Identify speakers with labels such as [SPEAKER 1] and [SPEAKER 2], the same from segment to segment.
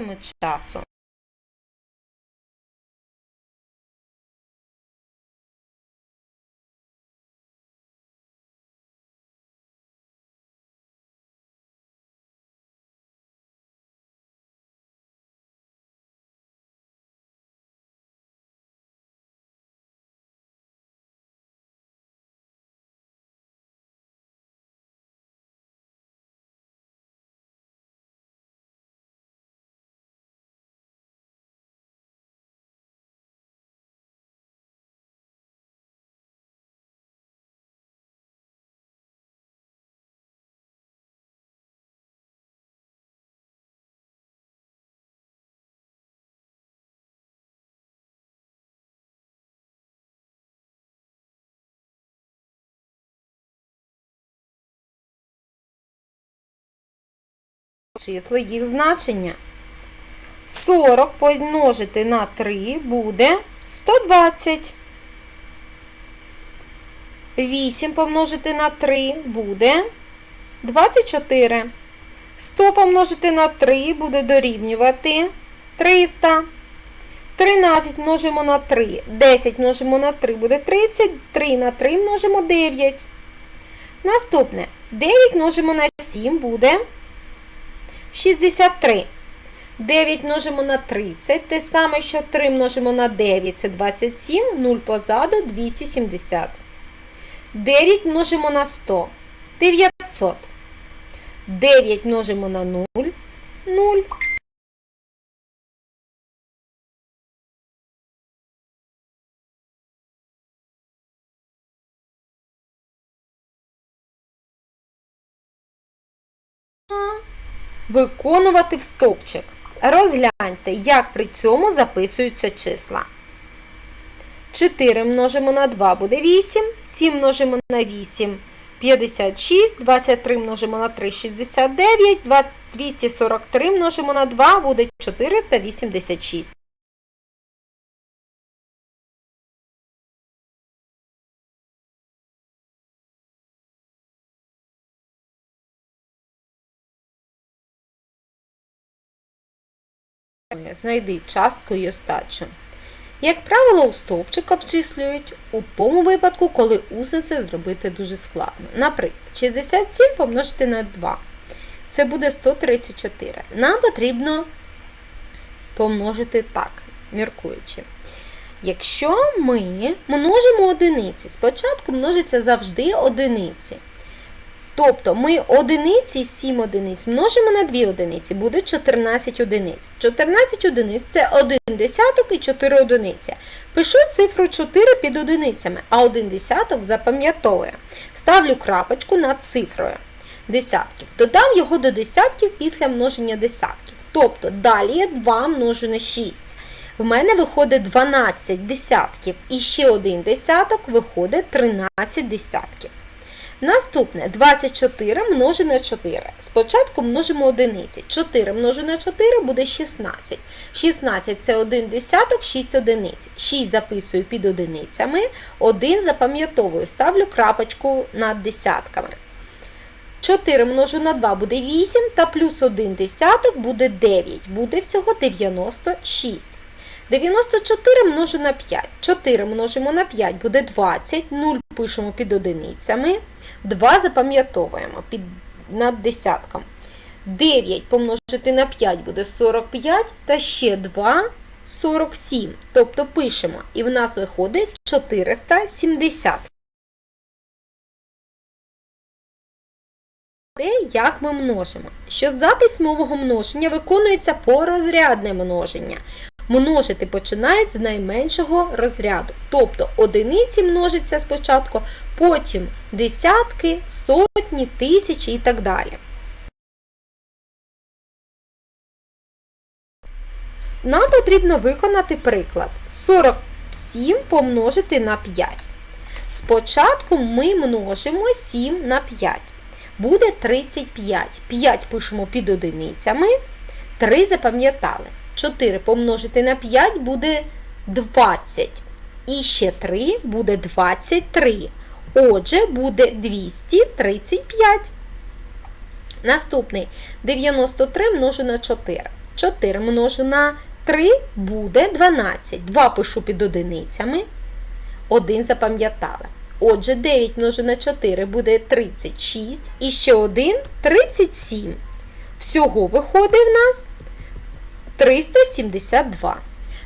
[SPEAKER 1] muito chato. Числи їх значення. 40 помножити на 3 буде 120. 8 помножити на 3 буде 24. 100 помножити на 3 буде дорівнювати 300. 13 множимо на 3. 10 множимо на 3 буде 30. 3 на 3 множимо 9. Наступне 9 множимо на 7 буде 63. 9 множимо на 30, те саме, що 3 множимо на 9, це 27, 0 позаду 270. 9 множимо на 100, 900. 9 множимо на 0, 0. Виконувати в стовпчик. Розгляньте, як при цьому записуються числа. 4 множимо на 2 буде 8, 7 множимо на 8 56, 23 множимо на 3 69, 243 множимо на 2 буде 486. Знайди частку і остачу. Як правило, у стовпчик обчислюють у тому випадку, коли усно це зробити дуже складно. Наприклад, 67 помножити на 2. Це буде 134. Нам потрібно помножити так, міркуючи. Якщо ми множимо одиниці, спочатку множиться завжди одиниці. Тобто ми одиниці 7 одиниць множимо на 2 одиниці, буде 14 одиниць. 14 одиниць це 1 десяток і 4 одиниці. Пишу цифру 4 під одиницями, а 1 десяток запам'ятовую. Ставлю крапочку над цифрою десятків. Додам його до десятків після множення десятків. Тобто далі я 2 множу на 6. В мене виходить 12 десятків. І ще один десяток виходить 13 десятків. Наступне 24 множу на 4. Спочатку множимо одиниці. 4 множу на 4 буде 16. 16 це 1 десяток, 6 одиниць. 6 записую під одиницями, 1 запам'ятовую, ставлю крапочку над десятками. 4 множу на 2 буде 8, та плюс 1 десяток буде 9. Буде всього 96. 94 множу на 5. 4 множимо на 5 буде 20, 0 пишемо під одиницями. 2 запам'ятовуємо під, над десятком. 9 помножити на 5 буде 45, та ще 2 47. Тобто пишемо, і в нас виходить 470. Те, як ми множимо. Що запис мового множення виконується порозрядне множення. Множити починають з найменшого розряду. Тобто одиниці множаться спочатку, потім десятки, сотні, тисячі і так далі. Нам потрібно виконати приклад. 47 помножити на 5. Спочатку ми множимо 7 на 5. Буде 35. 5 пишемо під одиницями. 3 запам'ятали. 4 помножити на 5 буде 20. І ще 3 буде 23. Отже, буде 235. Наступний 93 множу на 4. 4 множу на 3 буде 12. 2 пишу під одиницями. 1 запам'ятала. Отже, 9 множу на 4 буде 36. І ще 1 37. Всього виходить в нас 372.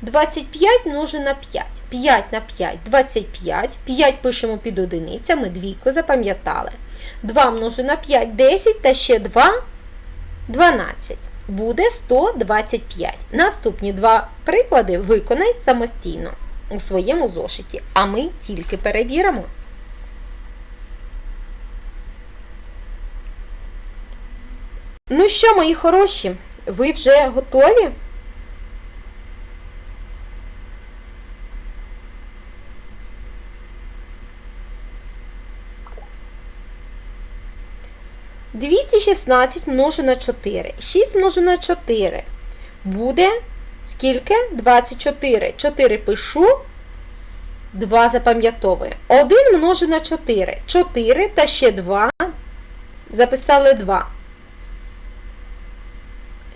[SPEAKER 1] 25 множу на 5. 5 на 5 25. 5 пишемо під одиницями, двійку запам'ятали. 2 множу на 5 10 та ще 2 12. Буде 125. Наступні два приклади виконай самостійно у своєму зошиті, а ми тільки перевіримо. Ну що, мої хороші, ви вже готові? Двісті шістнадцять множу на 4. 6 множу на 4. Буде скільки? 24. 4 пишу. 2 запам'ятовую. 1 множу на 4. 4 та ще 2. Записали 2.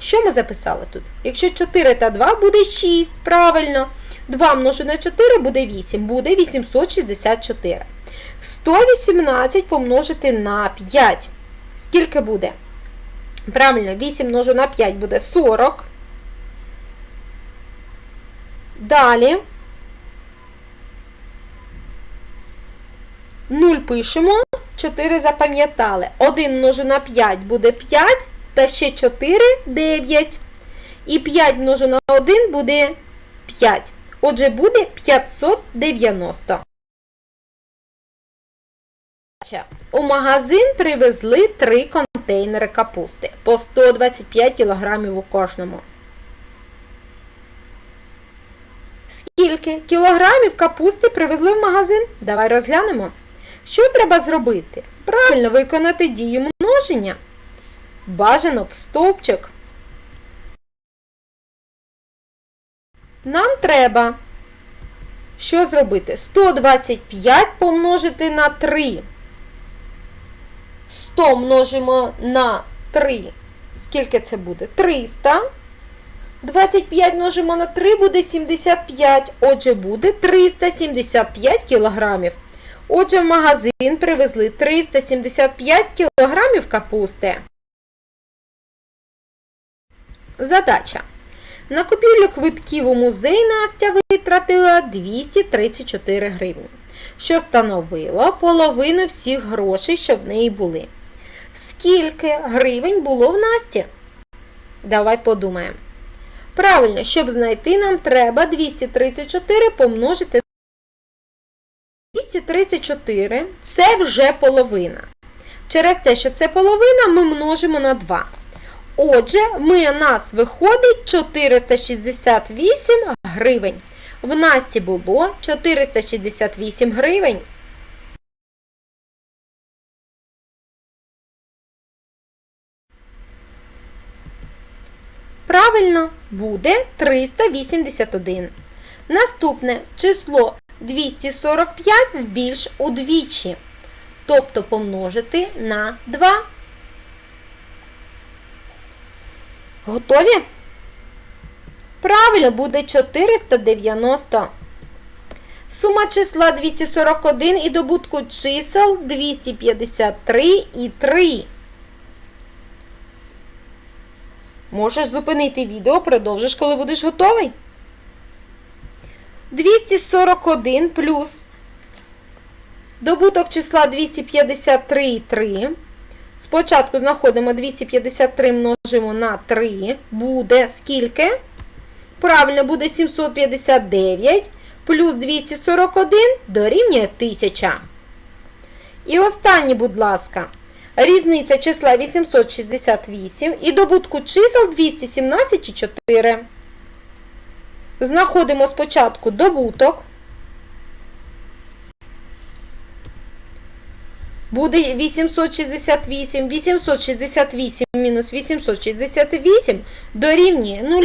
[SPEAKER 1] Що ми записали тут? Якщо 4 та 2 буде 6, правильно. 2 множу на 4 буде 8, буде 864. 118 помножити на 5. Скільки буде? Правильно, 8 множу на 5 буде 40. Далі 0 пишемо, 4 запам'ятали. 1 множу на 5 буде 5, та ще 4 9. І 5 множу на 1 буде 5. Отже, буде 590. У магазин привезли 3 контейнери капусти по 125 кг у кожному. Скільки кілограмів капусти привезли в магазин? Давай розглянемо. Що треба зробити? Правильно виконати дію множення. Бажано в стовпчик. Нам треба що зробити? 125 помножити на 3. 100 множимо на 3. Скільки це буде? 300. 25 множимо на 3 буде 75. Отже, буде 375 кілограмів. Отже, в магазин привезли 375 кілограмів капусти. Задача. На купівлю квитків у музей Настя витратила 234 гривні, що становило половину всіх грошей, що в неї були. Скільки гривень було в Насті? Давай подумаємо. Правильно, щоб знайти нам треба 234 помножити 234 це вже половина. Через те, що це половина, ми множимо на 2. Отже, ми, у нас виходить 468 гривень. В Насті було 468 гривень. Правильно, буде 381. Наступне число 245 збільш удвічі. Тобто помножити на 2. Готові? Правильно, буде 490. Сума числа 241 і добутку чисел 253 і 3. Можеш зупинити відео, продовжиш, коли будеш готовий. 241 плюс добуток числа 253 і 3. Спочатку знаходимо 253 множимо на 3. Буде скільки? Правильно, буде 759 плюс 241 дорівнює 1000. І останнє, будь ласка, різниця числа 868 і добутку чисел 217 і 4. Знаходимо спочатку добуток. Буде 868. 868 мінус 868 дорівнює 0.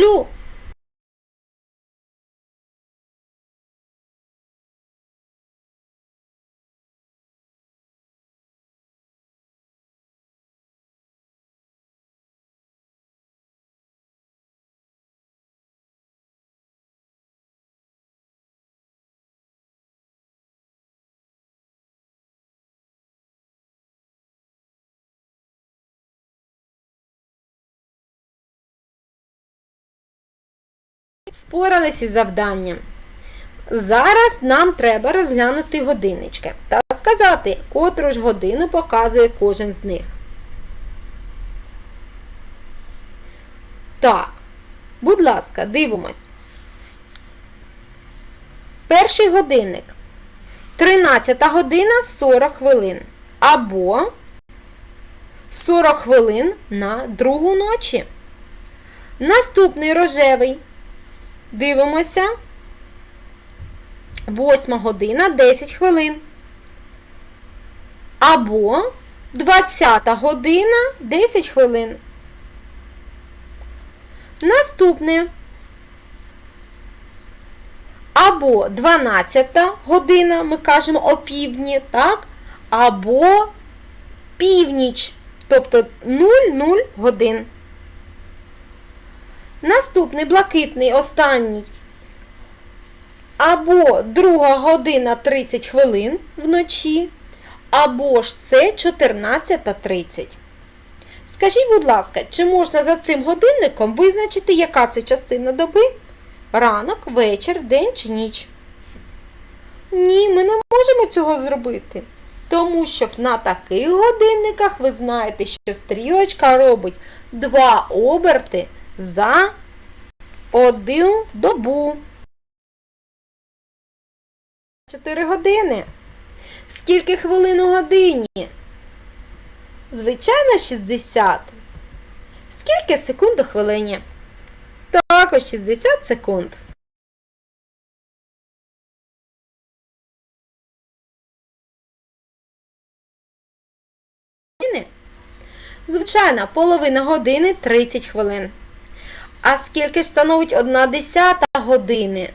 [SPEAKER 1] Впоралися із завданням. Зараз нам треба розглянути годиннички та сказати, котру ж годину показує кожен з них. Так, будь ласка, дивимось. Перший годинник. 13 година 40 хвилин. Або 40 хвилин на другу ночі. Наступний рожевий. Дивимося. 8 година 10 хвилин. Або 20 година 10 хвилин. Наступне. Або 12 година, ми кажемо опівдні, так? Або північ, тобто 00 годин. Наступний блакитний, останній. Або 2 година 30 хвилин вночі, або ж це 14.30. Скажіть, будь ласка, чи можна за цим годинником визначити, яка це частина доби? Ранок, вечір, день чи ніч? Ні, ми не можемо цього зробити. Тому що на таких годинниках ви знаєте, що стрілочка робить два оберти за одну добу. 4 години. Скільки хвилин у годині? Звичайно, 60. Скільки секунд у хвилині? Також 60 секунд. Звичайно, половина години 30 хвилин. А скільки ж становить 1 десята години?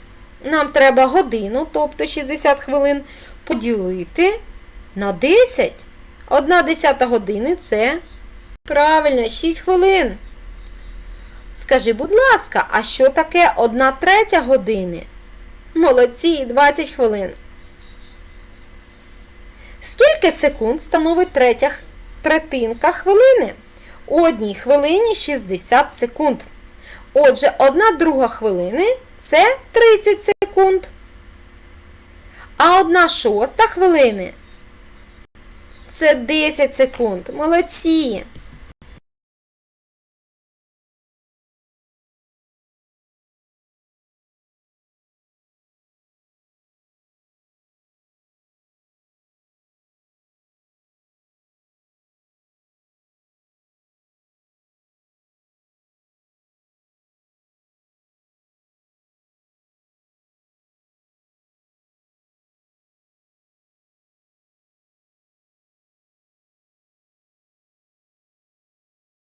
[SPEAKER 1] Нам треба годину, тобто 60 хвилин, поділити на 10. 1 десята години це правильно 6 хвилин. Скажи, будь ласка, а що таке 1 третя години? Молодці, 20 хвилин. Скільки секунд становить третя третинка хвилини? У одній хвилині 60 секунд. Отже, одна друга хвилини це 30 секунд. А одна шоста хвилини це 10 секунд. Молодці.